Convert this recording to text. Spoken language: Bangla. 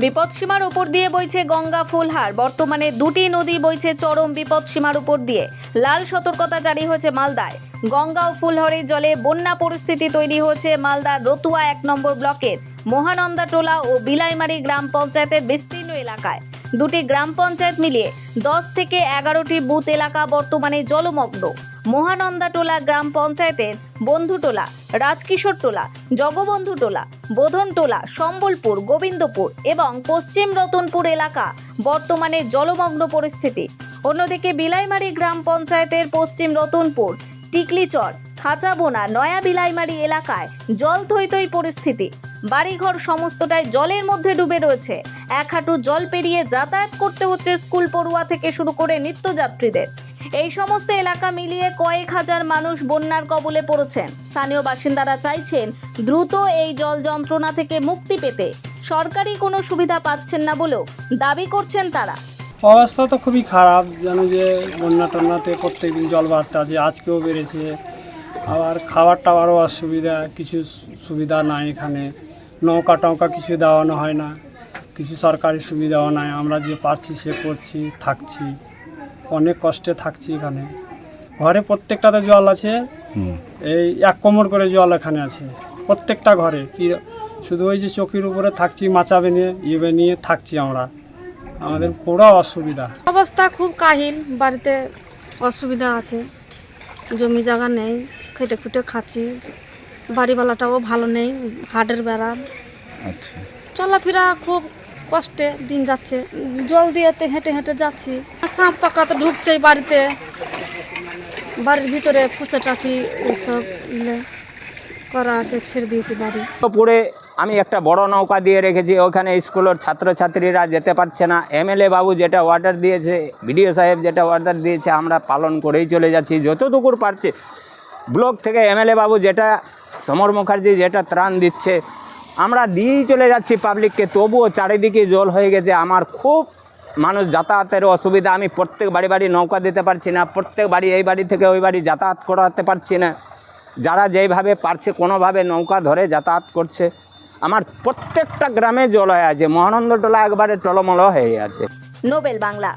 বিপদসীমার উপর দিয়ে বইছে গঙ্গা ফুলহার। বর্তমানে দুটি নদী বইছে চরম বিপদসীমার উপর দিয়ে। লাল সতর্কতা জারি হয়েছে মালদায়। গঙ্গা ও ফুলহরের জলে বন্যা পরিস্থিতি তৈরি হয়েছে মালদার রতুয়া এক নম্বর ব্লকের মহানন্দা টোলা ও বিলাইমারি গ্রাম পঞ্চায়েতের বিস্তীর্ণ এলাকায়। দুটি গ্রাম পঞ্চায়েত মিলিয়ে দশ থেকে এগারোটি বুথ এলাকা বর্তমানে জলমগ্ন। মহানন্দা টোলা গ্রাম পঞ্চায়েতের বন্ধুটোলা রাজকিশোর টোলা, জগবন্ধু টোলা, বোধন টোলা, সম্বলপুর, গোবিন্দপুর এবং পশ্চিম রতনপুর এলাকা বর্তমানে জলমগ্ন পরিস্থিতি। অন্যদিকে বিলাইমারি গ্রাম পঞ্চায়েতের পশ্চিম রতনপুর, টিকলিচর, খাঁচাবোনা নয়া বিলাইমারি এলাকায় জল থই পরিস্থিতি। বাড়িঘর সমস্তটাই জলের মধ্যে ডুবে রয়েছে। এক হাঁটু জল পেরিয়ে যাতায়াত করতে হচ্ছে স্কুল পড়ুয়া থেকে শুরু করে নিত্যযাত্রীদের। এই সমস্ত এলাকা মিলিয়ে কয়েক হাজার মানুষ বন্যার কবলে পড়েছেন। স্থানীয় বাসিন্দারা চাইছেন দ্রুত এই জল যন্ত্রণা থেকে মুক্তি পেতে। সরকারি কোনো সুবিধা পাচ্ছেন না বলেও দাবি করছেন তারা। অবস্থা তো খুবই খারাপ জানো যে বন্যা টন্যাতে প্রত্যেকদিন জল বাড়তে আছে আজকেও বেড়েছে, আবার খাবার টাবারও অসুবিধা, কিছু সুবিধা নাই এখানে। নৌকা টৌকা কিছু দেওয়ানো হয় না, কিছু সরকারি সুবিধাও নাই, আমরা যে পারছি সে করছি, থাকছি। অনেক কষ্টে থাকছি এখানে। ঘরে প্রত্যেকটাতে জল আছে। এই এক কোমর করে জল এখানে আছে। প্রত্যেকটা ঘরে কি শুধু ওই যে চকির উপরে থাকছি মাচাবে নিয়ে ইয়ে নিয়ে থাকছি আমরা। আমাদের পুরো অসুবিধা। অবস্থা খুব কাহিল বাড়িতে অসুবিধা আছে। জমি জায়গা নেই খেটে খুটে খাচ্ছি। বাড়িওয়ালাটাও ভালো নেই হাটের বেড়া। আচ্ছা। চলাফেরা খুব কষ্টে দিন যাচ্ছে। জল দিয়েতে হেঁটে হেঁটে যাচ্ছি। সাপ পাকা তো ঢুকছেই বাড়িতে। বাড়ির ভিতরে ফুসে টাঠি এইসব করা আছে, ছেড়ে দিয়েছি বাড়ি। পুরে আমি একটা বড় নৌকা দিয়ে রেখেছি, ওখানে স্কুলের ছাত্রছাত্রীরা যেতে পারছে না। এমএলএ বাবু যেটা অর্ডার দিয়েছে, বিডিও সাহেব যেটা অর্ডার দিয়েছে, আমরা পালন করেই চলে যাচ্ছি, যতটুকুর পারছে। ব্লক থেকে এমএলএ বাবু যেটা, সমর মুখার্জি যেটা ত্রাণ দিচ্ছে আমরা দিয়েই চলে যাচ্ছি পাবলিককে তবুও চারিদিকে জল হয়ে গেছে। আমার খুব মানুষ যাতায়াতের অসুবিধা। আমি প্রত্যেক বাড়ি বাড়ি নৌকা দিতে পারছি না, প্রত্যেক বাড়ি এই বাড়ি থেকে ওই বাড়ি যাতায়াত করাতে পারছি না। যারা যেইভাবে পারছে, কোনোভাবে নৌকা ধরে যাতায়াত করছে। আমার প্রত্যেকটা গ্রামে জল হয়ে আছে। মহানন্দ টোলা একবারে টলমল হয়ে আছে। নোবেল বাংলা।